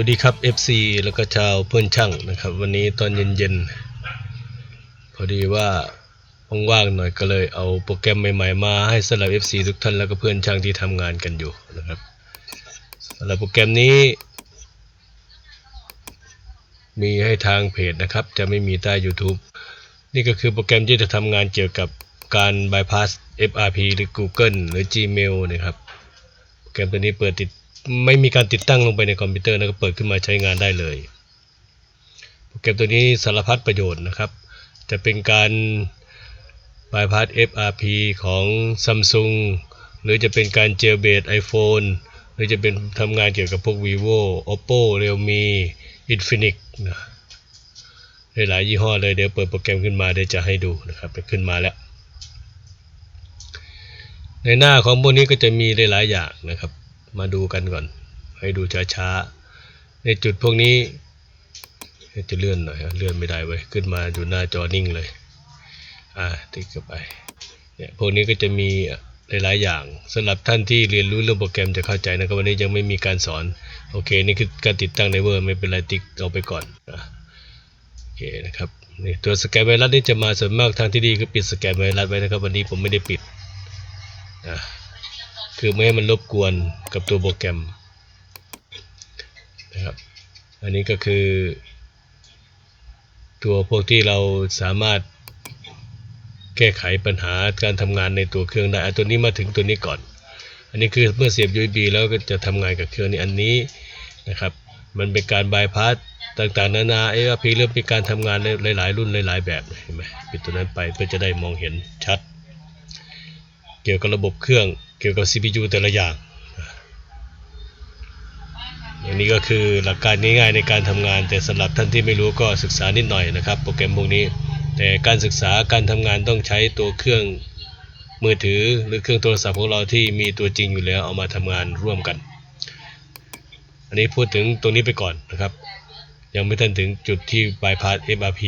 วัสดีครับ FC แล้วก็ชาวเพื่อนช่างนะครับ วันนี้ตอนเย็นๆ พอดีว่าว่างๆหน่อยก็เลยเอาโปรแกรมใหม่ๆมาให้สำหรับ FC ทุกท่านแล้วก็เพื่อนช่างที่ทำงานกันอยู่นะครับสำหรับโปรแกรมนี้ มีให้ทางเพจนะครับ จะไม่มีใต้ YouTube นี่ก็คือโปรแกรมที่จะทำงานเกี่ยวกับการ bypass FRP หรือ Google หรือ Gmail นะครับโปรแกรมตัวนี้เปิดติด ไม่มีการติดตั้งลงไปในคอมพิวเตอร์แล้วก็เปิดขึ้นมาใช้งานได้เลย โปรแกรมตัวนี้สารพัดประโยชน์นะครับ จะเป็นการ bypass FRP ของ Samsung หรือจะเป็นการเจลเบด iPhone หรือจะเป็นทำงานเกี่ยวกับพวก vivo oppo realme infinix นะหลายยี่ห้อเลยเดี๋ยวเปิดโปรแกรมขึ้นมาเดี๋ยวจะให้ดูนะครับขึ้นมาแล้ว ในหน้าของพวกนี้ก็จะมีหลายๆอย่างนะครับ มาดูกันก่อน ให้ดูช้าๆ ในจุดพวกนี้จะเลื่อนหน่อยเลื่อนไม่ได้เว้ยขึ้นมาอยู่หน้าจอนิ่งเลย อ่าติ๊กเข้าไปเนี่ยพวกนี้ก็จะมีหลายๆอย่างสำหรับท่านที่เรียนรู้เรื่องโปรแกรมจะเข้าใจนะครับวันนี้ยังไม่มีการสอน โอเค นี่คือการติดตั้งในเวอร์ไม่เป็นไรติ๊กเอาไปก่อนนะโอเคนะครับนี่ตัวสแกนไวรัสนี่จะมาส่วนมากทางที่ดีคือปิดสแกนไวรัสไว้นะครับ วันนี้ผมไม่ได้ปิดนะ คือไม่ให้มันรบกวนกับตัวโปรแกรมนะครับ อันนี้ก็คือ ตัวพวกที่เราสามารถแก้ไขปัญหาการทำงานในตัวเครื่องได้อะตัวนี้มาถึงตัวนี้ก่อน อันนี้คือเมื่อเสียบ USB แล้วก็จะทำงานกับเครื่องนี้อันนี้นะครับ มันเป็นการบายพาสต่างๆ นานาเอฟพีเริ่มมีการทำงานหลายๆ รุ่นหลาย ๆ แบบเห็นไหมปิดตัวนั้นไปเพื่อจะได้มองเห็นชัด เกี่ยวกับระบบเครื่อง เกี่ยวกับ CPU แต่ละอย่างอันนี้ก็คือหลักการง่ายๆในการทำงาน แต่สำหรับท่านที่ไม่รู้ก็ศึกษานิดหน่อยนะครับ โปรแกรมพวกนี้ แต่การศึกษาการทำงานต้องใช้ตัวเครื่องมือถือหรือเครื่องโทรศัพท์ของเราที่มีตัวจริงอยู่แล้วเอามาทำงานร่วมกัน อันนี้พูดถึงตรงนี้ไปก่อนนะครับ ยังไม่ทันถึงจุดที่ bypass FRP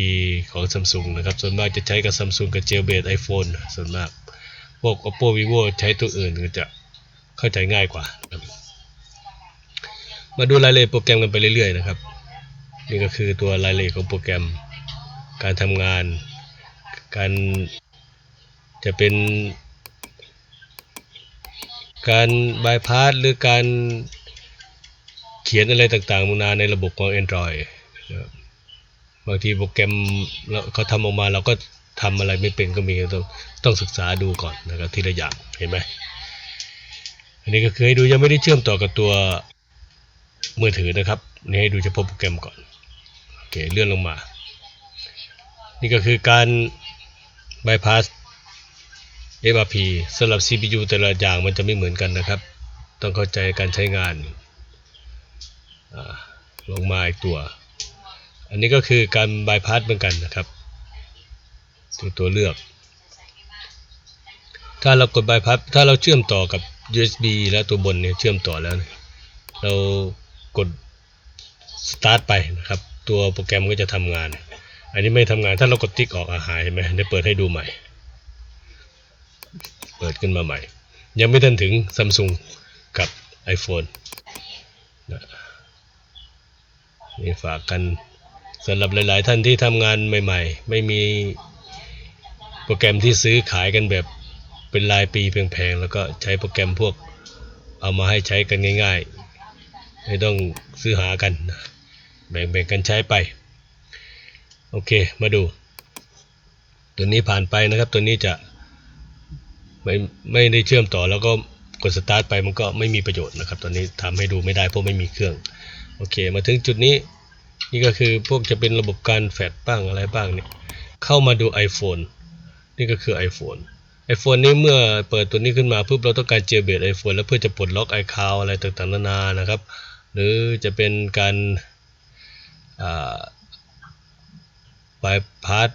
ของ Samsung นะครับ ส่วนมากจะใช้กับ Samsung กับ jailbreak iPhone ส่วนมาก พวก Oppo Vivo ใช้ตัวอื่นก็จะเข้าใจง่ายกว่า มาดูรายละเอียดโปรแกรมกันไปเรื่อยๆนะครับ นี่ก็คือตัวรายละเอียดของโปรแกรม การทำงาน การจะเป็น การบายพาสหรือการเขียนอะไรต่างๆนานาในระบบของ Android นะครับบางทีโปรแกรมเราเขาทำออกมาเราก็ ทำอะไรไม่เป็นก็มีต้องต้องศึกษาดูก่อนนะครับทีละอย่างเห็นไหมอันนี้ก็คือให้ดูยังไม่ได้เชื่อมต่อกับตัวมือถือนะครับนี่ให้ดูเฉพาะโปรแกรมก่อนโอเคเลื่อนลงมา นี่ก็คือการ bypass FRP สำหรับ CPU แต่ละอย่างมันจะไม่เหมือนกันนะครับ ต้องเข้าใจการใช้งานลงมาอีกตัว อันนี้ก็คือการ bypass เหมือนกันนะครับ ตัวตัวเลือก ถ้าเรากด bypass ถ้าเราเชื่อมต่อกับ USB แล้วตัวบนเนี่ยเชื่อมต่อแล้ว เรากด start ไปนะครับ ตัวโปรแกรมก็จะทำงาน อันนี้ไม่ทำงานถ้าเรากดติ๊กออกอาหายเห็นไหมได้เปิดให้ดูใหม่ เปิดขึ้นมาใหม่ ยังไม่ทันถึง Samsung กับ iPhone นะนี่ฝากกันสำหรับหลาย ๆ ท่านที่ทำงานใหม่ ๆ ไม่มี โปรแกรมที่ซื้อขายกันแบบเป็นรายปีแพงๆแล้วก็ใช้โปรแกรมพวกเอามาให้ใช้กันง่ายๆ ไม่ต้องซื้อหากัน แบ่งๆกันใช้ไป โอเคมาดู ตัวนี้ผ่านไปนะครับตัวนี้จะไม่ไม่ได้เชื่อมต่อแล้วก็กดสตาร์ทไปมันก็ไม่มีประโยชน์นะครับตอนนี้ทำให้ดูไม่ได้เพราะไม่มีเครื่องโอเคมาถึงจุดนี้นี่ก็คือพวกจะเป็นระบบการแฟดบ้างอะไรบ้างเนี่ยเข้ามาดู iPhone นี่ก็คือ iPhone iPhone นี้เมื่อเปิดตัวนี้ขึ้นมาปุ๊บเราต้องการเจอเบส iPhone แล้วเพื่อจะปลดล็อก iCloud อะไรต่างๆนานานะครับ หรือจะเป็นการบายพาส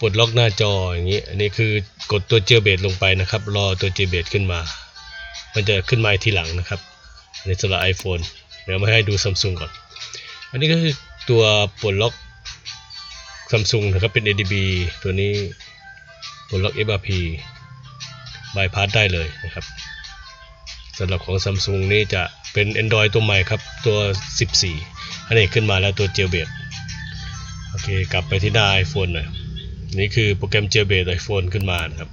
ปลดล็อกหน้าจออย่างนี้ อันนี้คือกดตัวเจอเบสลงไปนะครับ รอตัวเจอเบสขึ้นมา มันจะขึ้นมาทีหลังนะครับในสำหรับ iPhone เดี๋ยวมาให้ดู Samsung ก่อน อันนี้ก็คือตัวปลดล็อก Samsung นะครับเป็น ADB ตัวนี้ปลดล็อก FRP บายพาสได้เลยนะครับสำหรับของ Samsung นี่จะเป็น Android ตัวใหม่ครับ ตัว 14 อันนี้ขึ้นมาแล้วตัว Jailbreak โอเค กลับไปที่หน้า iPhone หน่อยนี่คือโปรแกรม Jailbreak iPhone ขึ้นมานะครับ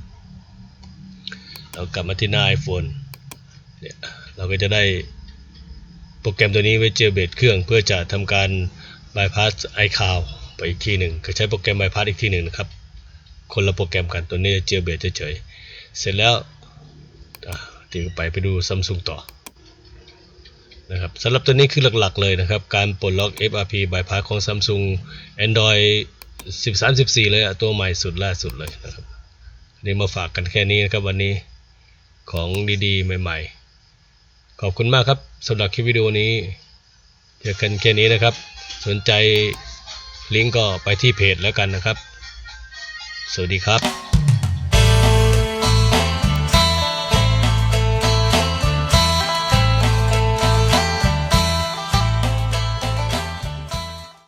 เรากลับมาที่หน้า iPhone เนี่ยเราก็จะได้โปรแกรมตัวนี้ไว้ Jailbreak เครื่องเพื่อจะทำการ bypass iCloud ไปอีกทีหนึ่งคือใช้โปรแกรม bypass อีกทีหนึ่งนะครับ คนละโปรแกรมกันตัวนี้ Jailbreak เฉยๆเสร็จแล้วอะเดี๋ยวไปไปดู Samsung ต่อนะครับสำหรับตัวนี้คือหลักๆเลยนะครับ การปลดล็อก FRP bypass ของ Samsung Android 13 14 เลยอะตัวใหม่สุดล่าสุดเลยนะครับนนี้มาฝากกันแค่นี้นะครับวันนี้ของดีๆ ใหม่ๆ ขอบคุณมากครับสำหรับคลิปวิดีโอนี้ เจอกันแค่นี้นะครับ สนใจ ลิงก์ก็ไปที่เพจแล้วกันนะครับ สวัสดีครับ